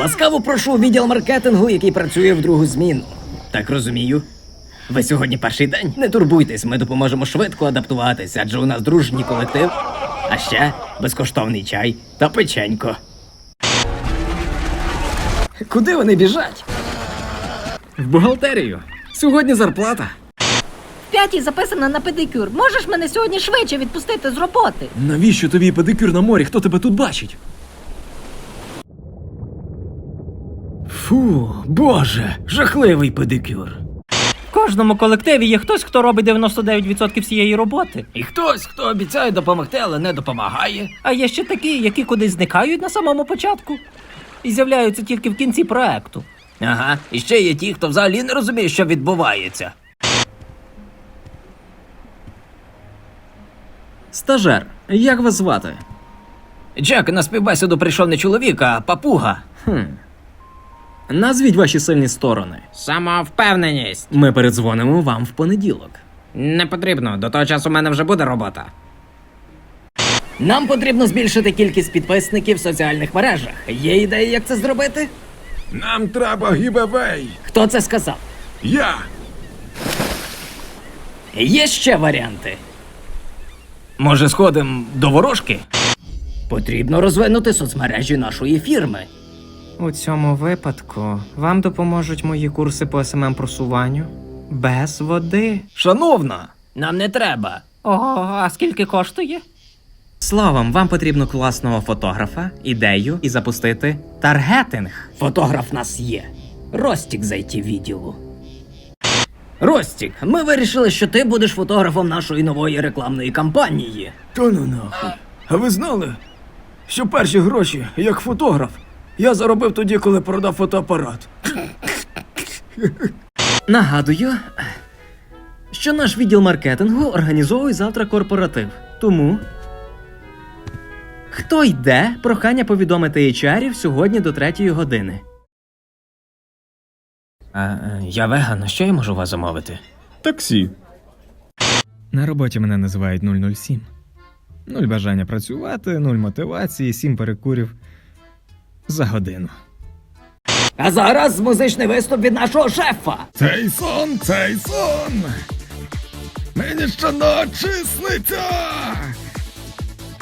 Ласкаво прошу у відділ маркетингу, який працює в другу зміну. Так розумію. Ви сьогодні перший день? Не турбуйтесь, ми допоможемо швидко адаптуватися, адже у нас дружній колектив. А ще безкоштовний чай та печенько. Куди вони біжать? В бухгалтерію. Сьогодні зарплата. В п'ятій записана на педикюр. Можеш мене сьогодні швидше відпустити з роботи? Навіщо тобі педикюр на морі? Хто тебе тут бачить? Фу, боже, жахливий педикюр. В кожному колективі є хтось, хто робить 99% всієї роботи. І хтось, хто обіцяє допомогти, але не допомагає. А є ще такі, які кудись зникають на самому початку і з'являються тільки в кінці проекту. Ага, і ще є ті, хто взагалі не розуміє, що відбувається. Стажер, як вас звати? Джек, на співбесіду прийшов не чоловік, а папуга. Хм. Назвіть ваші сильні сторони. Самовпевненість. Ми передзвонимо вам в понеділок. Не потрібно, до того часу у мене вже буде робота. Нам потрібно збільшити кількість підписників в соціальних мережах. Є ідеї, як це зробити? Нам треба гібевей. Хто це сказав? Я. Є ще варіанти. Може, сходимо до ворожки? Потрібно розвинути соцмережі нашої фірми. У цьому випадку вам допоможуть мої курси по СММ просуванню без води. Шановна, нам не треба. Ого, а скільки коштує? Словом, вам потрібно класного фотографа, ідею і запустити таргетинг. Фотограф нас є. Ростік з it відділу. Ростік, ми вирішили, що ти будеш фотографом нашої нової рекламної кампанії. Та ну нахуй. А ви знали, що перші гроші, як фотограф, я заробив тоді, коли продав фотоапарат. Нагадую, що наш відділ маркетингу організовує завтра корпоратив. Тому. Хто йде, прохання повідомити HR сьогодні до третьої години. А, е, я веган, що я можу у вас замовити? Таксі. На роботі мене називають 007. Нуль бажання працювати, нуль мотивації, сім перекурів за годину. А зараз музичний виступ від нашого шефа. Цей сон, цей сон. Мені щоночі сниться.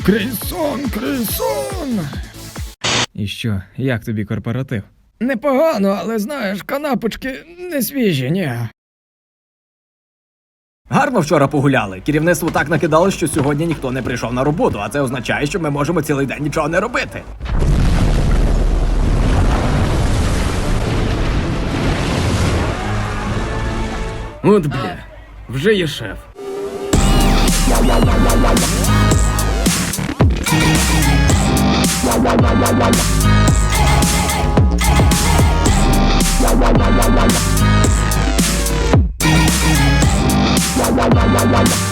Крізь сон, крізь сон. І що, як тобі корпоратив? Непогано, але знаєш, канапочки не свіжі, ні. Гарно вчора погуляли. Керівництво так накидало, що сьогодні ніхто не прийшов на роботу, а це означає, що ми можемо цілий день нічого не робити. От бля, вже є шеф. Wow, wow, wow, wow, wow.